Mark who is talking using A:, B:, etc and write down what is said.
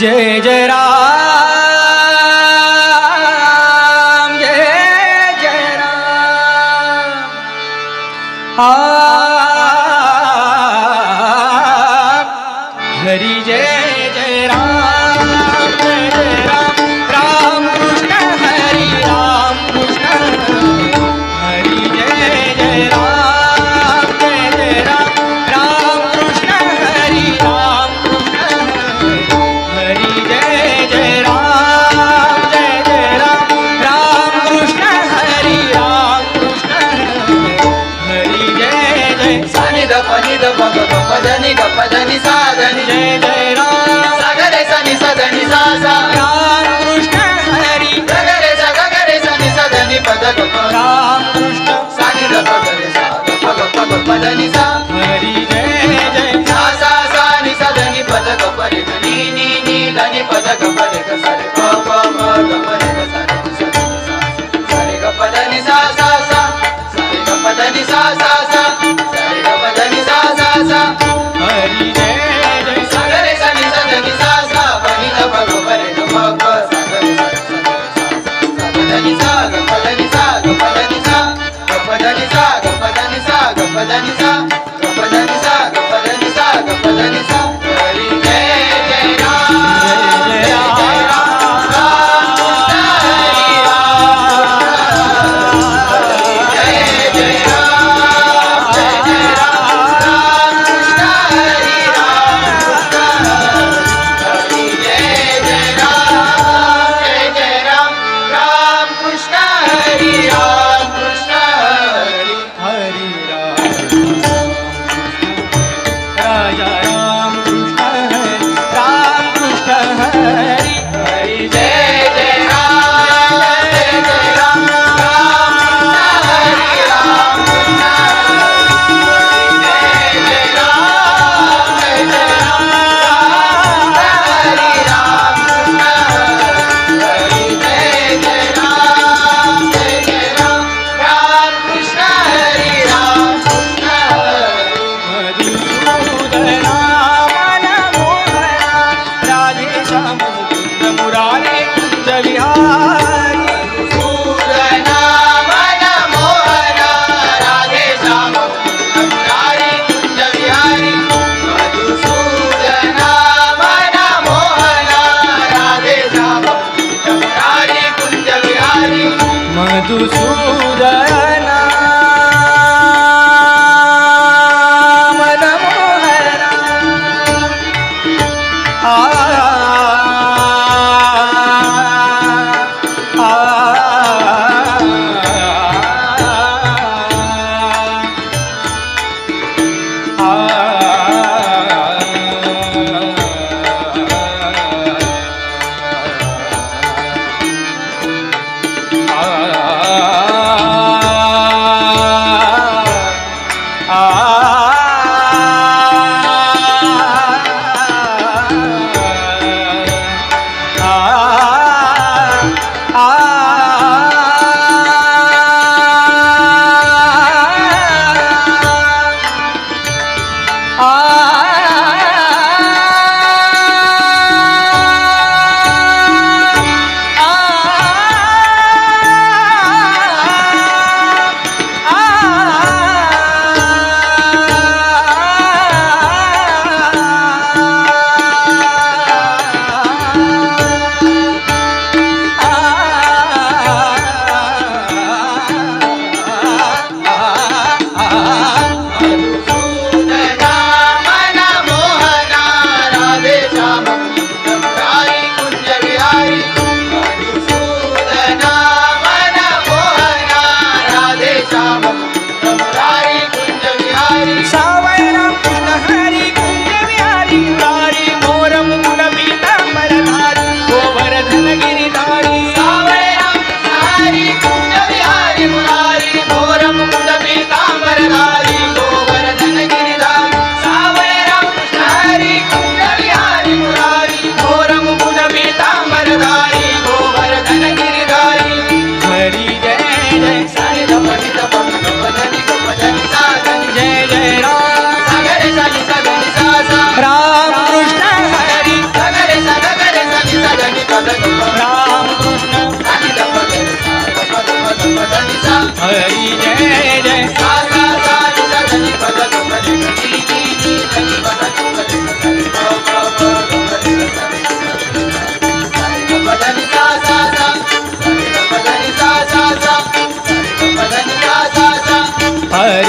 A: जय जय राम जय जय राम। हरी जय।
B: సదని సాసా.
A: రామ కృష్ణ హరి
B: సగరే సగరే సని సదని పద గమ
A: రామ కృష్ణ
B: సని రప పదని సా. గొప్పదని సా
A: గొప్పదని
B: సా గొప్పదని సా గొప్పదని సా గొప్పదని సా గొప్పదని సా
A: મધુસૂદન राम कृष्ण हरि राम कृष्ण हरि जय जय हरि